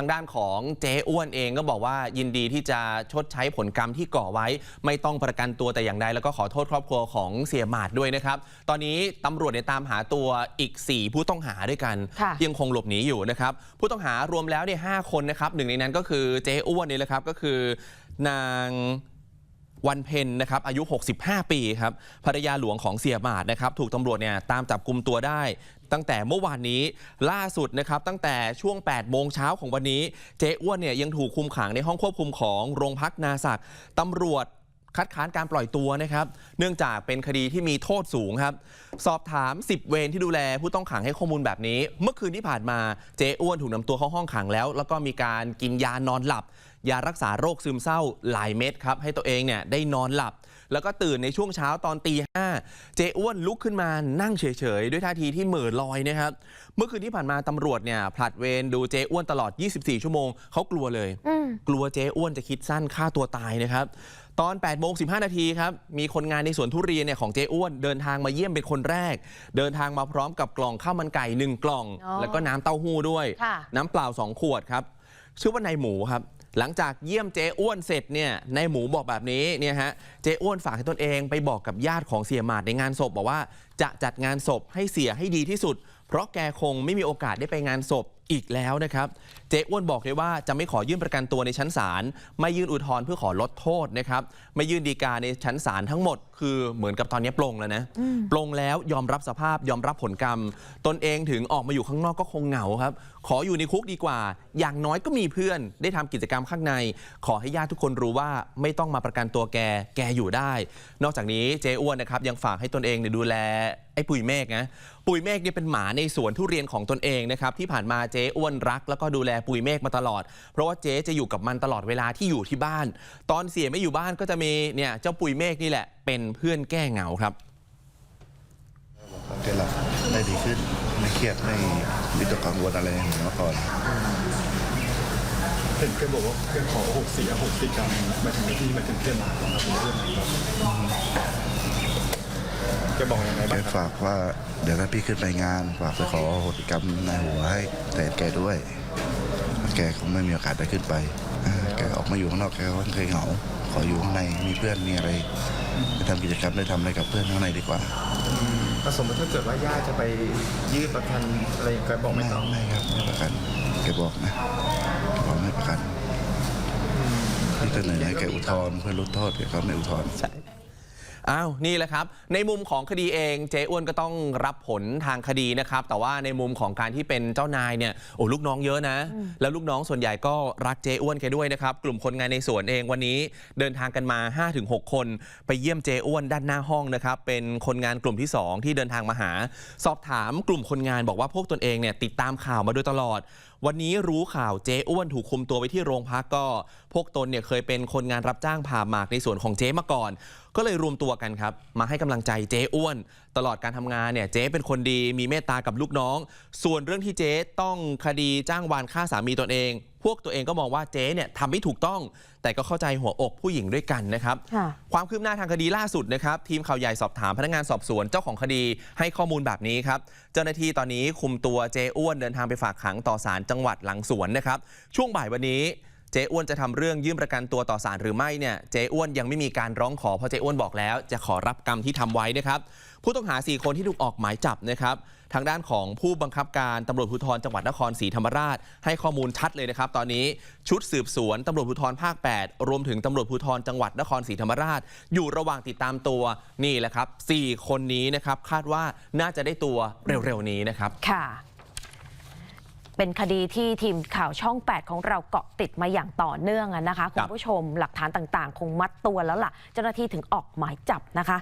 ทางด้านของเจ๊อ้วนเองก็บอกว่ายินดีที่จะชดใช้ผลกรรมที่ก่อไว้ ไม่ต้องประกันตัวแต่อย่างใดแล้วก็ขอโทษครอบครัวของเสียหมาดด้วยนะครับ ตอนนี้ตำรวจเนี่ยตามหาตัวอีก 4 ผู้ต้องหาด้วยกันค่ะยังคงหลบหนีอยู่นะครับ ผู้ต้องหารวมแล้วเนี่ยหคนนะครับหนึ่งในนั้นก็คือเจ๊อ้วนนี่แหละครับก็คือนาง วันเพ็ญนะครับอายุ 65 ปีครับภรรยาหลวงของเสียหมาดนะครับถูกตำรวจเนี่ยตามจับกลุ่มตัวได้ ตั้งแต่เมื่อวานนี้ล่าสุดนะครับตั้งแต่ช่วง 8 โมงเช้าของวันนี้ เจ๊อ้วนเนี่ยยังถูกคุมขังในห้องควบคุมของโรงพักนาศักตำรวจ คัดค้านการปล่อยตัวนะครับ เนื่องจากเป็นคดีที่มีโทษสูงครับ สอบถาม 10 เวรที่ดูแลผู้ต้องขังให้ข้อมูลแบบนี้ เมื่อคืนที่ผ่านมาเจ๊อ้วนถูกนำตัวเข้าห้องขังแล้ว แล้วก็มีการกินยานอนหลับ ยารักษาโรคซึมเศร้าหลายเม็ดครับให้ตัวเองเนี่ยได้นอนหลับ แล้วก็ตื่นในช่วงเช้าตอนตีห้าเจ๊อ้วนลุกขึ้นมานั่งเฉยๆ ด้วยท่าทีที่เหม่อลอยนะครับเมื่อคืนที่ผ่านมาตำรวจเนี่ยผลัดเวรดูเจ๊อ้วนตลอด 24 ชั่วโมงเขากลัวเลยอืมกลัวเจ๊อ้วนจะคิดสั้นฆ่าตัวตายนะครับ ตอน8โมง15 นาทีครับ มีคนงานในสวนทุเรียนเนี่ยของเจ๊อ้วนเดินทางมาเยี่ยมเป็นคนแรก เดินทางมาพร้อมกับกล่องข้าวมันไก่1กล่องอ๋อแล้วก็น้ำเต้าหู้ด้วยค่ะน้ำเปล่า 2 ขวดครับ ชื่อว่านายหมูครับ หลังจากเยี่ยมเจ๊อ้วนเสร็จเนี่ยนายหมูบอกแบบนี้เนี่ยฮะเจ๊อ้วนฝากให้ตนเองไปบอกกับญาติของเสียหมาดในงานศพบอกว่าจะจัดงานศพให้เสียให้ดีที่สุด เพราะแกคงไม่มีโอกาสได้ไปงานศพ อีกแล้วนะครับเจ๊อ้วนบอกเลยว่าจะไม่ขอยื่นประกันตัวในชั้นศาลไม่ยื่นอุทธรณ์เพื่อขอลดโทษนะครับไม่ยื่นดีกาในชั้นศาลทั้งหมด คือเหมือนกับตอนนี้ปลงแล้วนะปลงแล้วยอมรับสภาพยอมรับผลกรรม ตนเองถึงออกมาอยู่ข้างนอกก็คงเหงาครับ ขออยู่ในคุกดีกว่า อย่างน้อยก็มีเพื่อน ได้ทำกิจกรรมข้างใน ขอให้ญาติทุกคนรู้ว่าไม่ต้องมาประกันตัวแกแกอยู่ได้ นอกจากนี้เจ๊อ้วนนะครับยังฝากให้ตนเองเนี่ยดูแลไอ้ปุยเมฆนะปุยเมฆเนี่ยเป็นหมาในสวนทุเรียนของตนเองนะครับที่ผ่านมาเจ๊อ้วนรัก แล้วก็ดูแลปุยเมฆมาตลอด เพราะว่าเจ๊จะอยู่กับมันตลอดเวลาที่อยู่ที่บ้าน ตอนเสียไม่อยู่บ้านก็จะมีเนี่ยเจ้าปุยเมฆนี่แหละเป็นเพื่อนแก้เหงาครับแกหลับได้ดีขึ้นไม่เครียดไม่วิตกกังวลอะไรเหมือนเมื่อก่อนเห็นแกบอกว่าแกขอหกสี่หกสี่กรรมหมายถึงที่หมายถึงเพื่อนมาครับผมเรื่องไหน ครับแกบอกยังไงแกบ้างครับฝากว่าเดี๋ยวถ้าพี่ขึ้นไปงานฝากไปขอโหติกรรมในหัวให้แต่แกด้วย แกคงไม่มีโอกาสได้ขึ้นไปอ่าแกออกมาอยู่ข้างนอกแกก็เคยเหงา ขออยู่ข้างในมีเพื่อนมีอะไรไปทำกิจกรรมได้ทำอะไรกับเพื่อนข้างในดีกว่าก็สมมติถ้าเกิดว่าญาติจะไปยื่นประกันอะไรแกบอกไม่ไม่ต้อง ไม่ครับไม่ประกันแกบอกนะแกบอกไม่ประกันพี่เสนอให้แกอุทธรณ์เพื่อลดโทษแกก็ไม่อุทธรณ์ อ้าวนี่แหละครับ ในมุมของคดีเองเจ๊อ้วนก็ต้องรับผลทางคดีนะครับ แต่ว่าในมุมของการที่เป็นเจ้านายเนี่ยโอ้ลูกน้องเยอะนะ แล้วลูกน้องส่วนใหญ่ก็รักเจ๊อ้วนแกด้วยนะครับ กลุ่มคนงานในสวนเองวันนี้เดินทางกันมา 5-6 คน ไปเยี่ยมเจ๊อ้วนด้านหน้าห้องนะครับ เป็นคนงานกลุ่มที่ 2 ที่เดินทางมาหา สอบถามกลุ่มคนงานบอกว่าพวกตนเองเนี่ยติดตามข่าวมาโดยตลอดวันนี้รู้ข่าวเจ๊อ้วนถูกคุมตัวไปที่โรงพักก็ พวกตนเนี่ยเคยเป็นคนงานรับจ้างผ่าหมากในส่วนของเจ๊มาก่อน ก็เลยรวมตัวกันครับ มาให้กำลังใจเจ๊อ้วน ตลอดการทำงานเนี่ยเจ๊เป็นคนดีมีเมตตากับลูกน้อง ส่วนเรื่องที่เจ๊ต้องคดีจ้างวานฆ่าสามีตนเอง พวกตัวเองก็มองว่าเจ๊เนี่ยทำไม่ถูกต้อง แต่ก็เข้าใจหัวอกผู้หญิงด้วยกันนะครับ ค่ะ ความคืบหน้าทางคดีล่าสุดนะครับ ทีมข่าวใหญ่สอบถามพนักงานสอบสวนเจ้าของคดีให้ข้อมูลแบบนี้ครับ เจ้าหน้าที่ตอนนี้คุมตัวเจ๊อ้วนเดินทางไปฝากขังต่อศาลจังหวัดหลังสวนนะครับ ช่วงบ่ายวันนี้ เจ๊อ้วนจะทำเรื่องยื่นประกันตัวต่อศาลหรือไม่เนี่ยเจ๊อ้วนยังไม่มีการร้องขอเพราะเจ๊อ้วนบอกแล้ว จะขอรับกรรมที่ทำไว้นะครับผู้ต้องหา 4 คนที่ถูกออกหมายจับนะครับทางด้านของผู้บังคับการตำรวจภูธรจังหวัดนครศรีธรรมราช ให้ข้อมูลชัดเลยนะครับ ตอนนี้ชุดสืบสวนตำรวจภูธรภาค 8 รวมถึงตำรวจภูธรจังหวัดนครศรีธรรมราช อยู่ระหว่างติดตามตัวนี่แหละครับ 4 คนนี้นะครับคาดว่าน่าจะได้ตัวเร็วๆนี้นะครับค่ะ เป็นคดีที่ทีมข่าวช่อง 8 ของเราเกาะติดมาอย่างต่อเนื่องอะนะคะ คุณผู้ชมหลักฐานต่าง ๆ คงมัดตัวแล้วล่ะ เจ้าหน้าที่ถึงออกหมายจับนะคะ